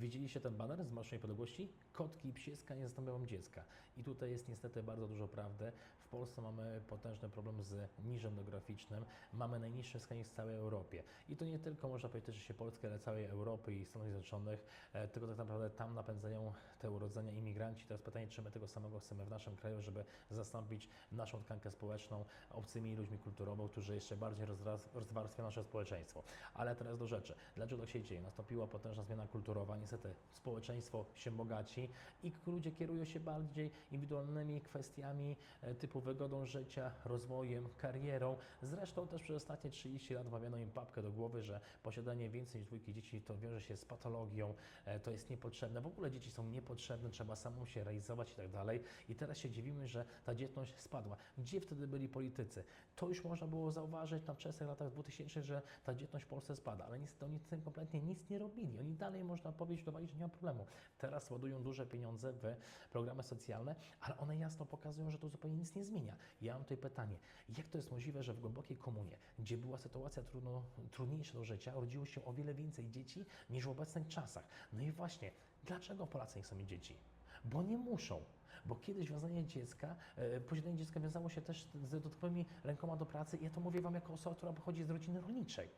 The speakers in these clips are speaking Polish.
Widzieliście ten baner z Marszu Niepodległości? Kotki i psieska nie zastąpią dziecka. I tutaj jest niestety bardzo dużo prawdy. W Polsce mamy potężny problem z niżem demograficznym. Mamy najniższy wskaźnik w całej Europie. I to nie tylko można powiedzieć, że się Polski, ale całej Europy i Stanów Zjednoczonych, e, tylko tak naprawdę tam napędzają te urodzenia imigranci. Teraz pytanie, czy my tego samego chcemy w naszym kraju, żeby zastąpić naszą tkankę społeczną obcymi ludźmi kulturowo, którzy jeszcze bardziej rozwarstwiają nasze społeczeństwo. Ale teraz do rzeczy. Dlaczego tak się dzieje? Nastąpiła potężna zmiana kulturowa. Niestety społeczeństwo się bogaci i ludzie kierują się bardziej indywidualnymi kwestiami e, typu wygodą życia, rozwojem, karierą. Zresztą też przez ostatnie 30 lat wmawiano im papkę do głowy, że posiadanie więcej niż dwójki dzieci to wiąże się z patologią, e, to jest niepotrzebne. W ogóle dzieci są niepotrzebne, trzeba samemu się realizować i tak dalej. I teraz się dziwimy, że ta dzietność spadła. Gdzie wtedy byli politycy? To już można było zauważyć na wczesnych latach 2000, że ta dzietność w Polsce spada, ale niestety oni z tym kompletnie nic nie robili. Oni dalej, można powiedzieć, dowali, że nie ma problemu. Teraz ładują duże pieniądze w programy socjalne, ale one jasno pokazują, że to zupełnie nic nie zmienia. Ja mam tutaj pytanie, jak to jest możliwe, że w głębokiej komunie, gdzie była sytuacja trudno, trudniejsza do życia, rodziło się o wiele więcej dzieci niż w obecnych czasach? No i właśnie, dlaczego Polacy nie chcą mieć dzieci? Bo nie muszą. Bo kiedyś wiązanie dziecka, e, posiadanie dziecka wiązało się też z dodatkowymi rękoma do pracy. Ja to mówię Wam jako osoba, która pochodzi z rodziny rolniczej.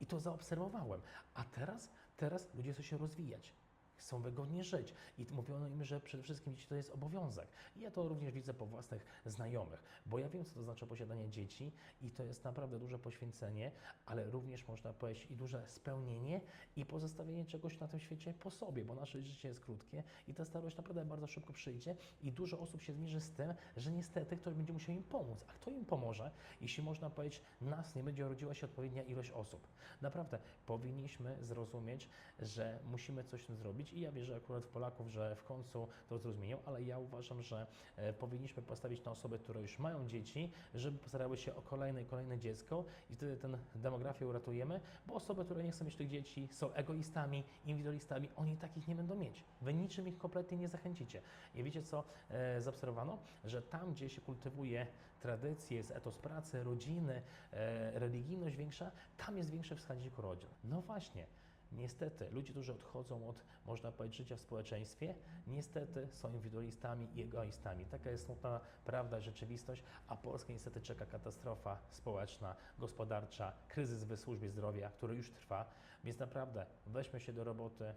I to zaobserwowałem. A teraz, teraz ludzie chcą się rozwijać. Chcą wygodnie żyć. I mówiono im, że przede wszystkim dzieci to jest obowiązek. I ja to również widzę po własnych znajomych, bo ja wiem, co to znaczy posiadanie dzieci i to jest naprawdę duże poświęcenie, ale również można powiedzieć i duże spełnienie i pozostawienie czegoś na tym świecie po sobie, bo nasze życie jest krótkie i ta starość naprawdę bardzo szybko przyjdzie i dużo osób się zmierzy z tym, że niestety ktoś będzie musiał im pomóc. A kto im pomoże, jeśli można powiedzieć, nas nie będzie rodziła się odpowiednia ilość osób? Naprawdę powinniśmy zrozumieć, że musimy coś z tym zrobić i ja wierzę akurat w Polaków, że w końcu to zrozumienią, ale ja uważam, że e, powinniśmy postawić na osoby, które już mają dzieci, żeby postarały się o kolejne i kolejne dziecko i wtedy tę demografię uratujemy, bo osoby, które nie chcą mieć tych dzieci, są egoistami, indywidualistami, oni takich nie będą mieć. Wy niczym ich kompletnie nie zachęcicie. I wiecie co e, zaobserwowano? Że tam, gdzie się kultywuje tradycje, jest etos pracy, rodziny, e, religijność większa, tam jest większy wskaźnik urodzin. No właśnie. Niestety, ludzie, którzy odchodzą od, można powiedzieć, życia w społeczeństwie, niestety są indywidualistami i egoistami. Taka jest smutna prawda, rzeczywistość, a Polskę niestety czeka katastrofa społeczna, gospodarcza, kryzys w służbie zdrowia, który już trwa, więc naprawdę weźmy się do roboty,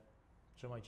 trzymajcie